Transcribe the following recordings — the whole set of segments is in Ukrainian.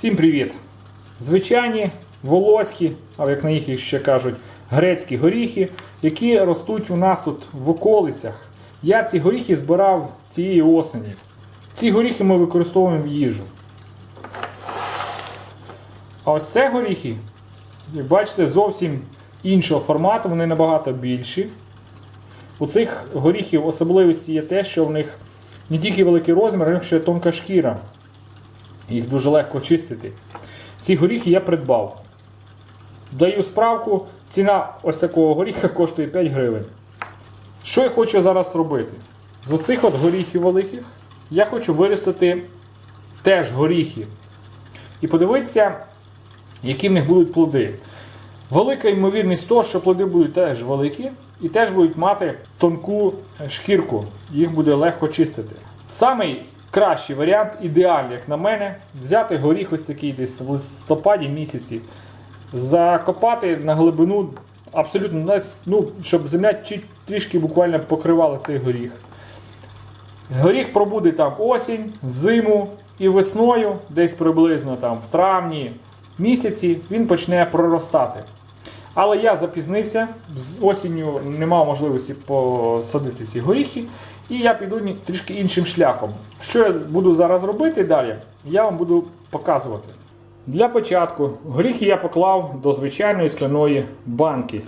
Всім привіт! Звичайні волоські, а як на їх ще кажуть, грецькі горіхи, які ростуть у нас тут в околицях. Я ці горіхи збирав цієї осені. Ці горіхи ми використовуємо в їжу. А ось це горіхи, як бачите, зовсім іншого формату, вони набагато більші. У цих горіхів особливості є те, що в них не тільки великий розмір, а ще тонка шкіра. Їх дуже легко чистити. Ці горіхи я придбав. Даю справку, ціна ось такого горіха коштує 5 гривень. Що я хочу зараз робити? З оцих от горіхів великих я хочу виростити теж горіхи. І подивитися, які в них будуть плоди. Велика ймовірність того, що плоди будуть теж великі і теж будуть мати тонку шкірку. Їх буде легко чистити. Самий кращий варіант, ідеальний, як на мене, взяти горіх ось такий десь в листопаді місяці, закопати на глибину абсолютно ну, щоб земля трішки буквально покривала цей горіх. Горіх пробуде там осінь, зиму і весною, десь приблизно там в травні місяці, він почне проростати. Але я запізнився, з осінню не мав можливості посадити ці горіхи, і я піду трішки іншим шляхом. Що я буду зараз робити далі, я вам буду показувати. Для початку горіхи я поклав до звичайної скляної банки.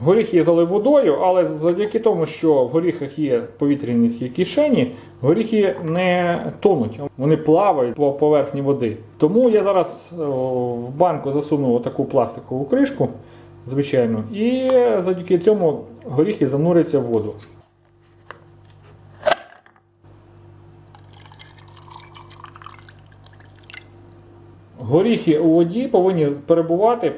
Горіхи я залив водою, але завдяки тому, що в горіхах є повітряні кишені, горіхи не тонуть, вони плавають по поверхні води. Тому я зараз в банку засунув таку пластикову кришку, звичайно, і завдяки цьому горіхи зануряться в воду. Горіхи у воді повинні перебувати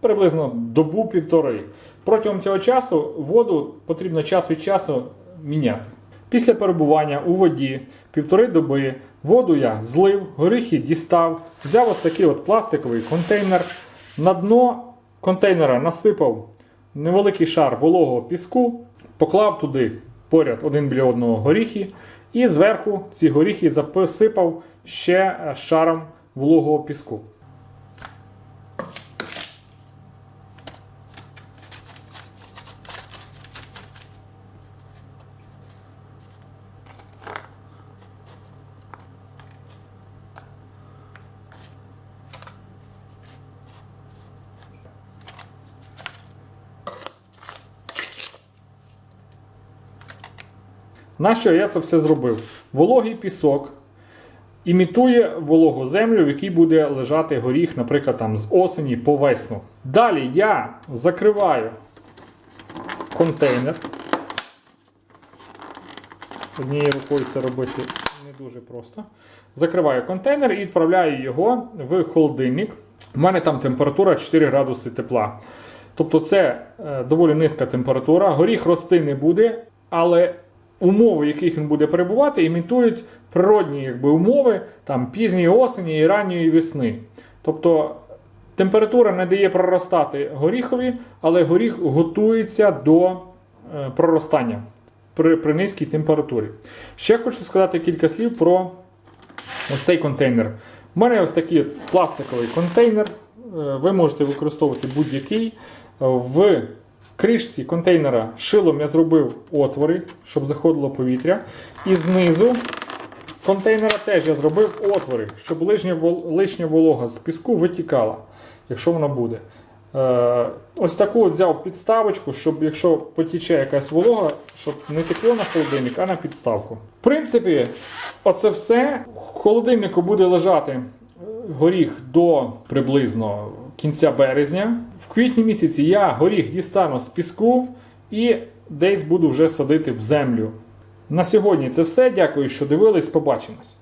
приблизно добу-півтори. Протягом цього часу воду потрібно час від часу міняти. Після перебування у воді півтори доби воду я злив, горіхи дістав, взяв ось такий от пластиковий контейнер. На дно контейнера насипав невеликий шар вологого піску, поклав туди поряд один біля одного горіхи, і зверху ці горіхи засипав ще шаром вологого піску. На що я це все зробив? Вологий пісок імітує вологу землю, в якій буде лежати горіх, наприклад, там з осені по весну. Далі я закриваю контейнер. Однією рукою це робити не дуже просто. Закриваю контейнер і відправляю його в холодильник. У мене там температура 4 градуси тепла. Тобто це е, доволі низька температура. Горіх рости не буде, але умови, в яких він буде перебувати, імітують природні якби, умови там, пізньої осені і ранньої весни. Тобто температура не дає проростати горіхові, але горіх готується до е, проростання при, при низькій температурі. Ще хочу сказати кілька слів про ось цей контейнер. У мене ось такий пластиковий контейнер. Е, Ви можете використовувати будь-який. Е, В кришці контейнера шилом я зробив отвори, щоб заходило повітря. І знизу контейнера теж я зробив отвори, щоб лишня, волога з піску витікала, якщо вона буде. Е, ось таку взяв підставочку, щоб якщо потіче якась волога, щоб не текло на холодильник, а на підставку. В принципі, оце все. В холодильнику буде лежати горіх до приблизно кінця березня. В квітні місяці я горіх дістану з піску і десь буду вже садити в землю. На сьогодні це все. Дякую, що дивились. Побачимось.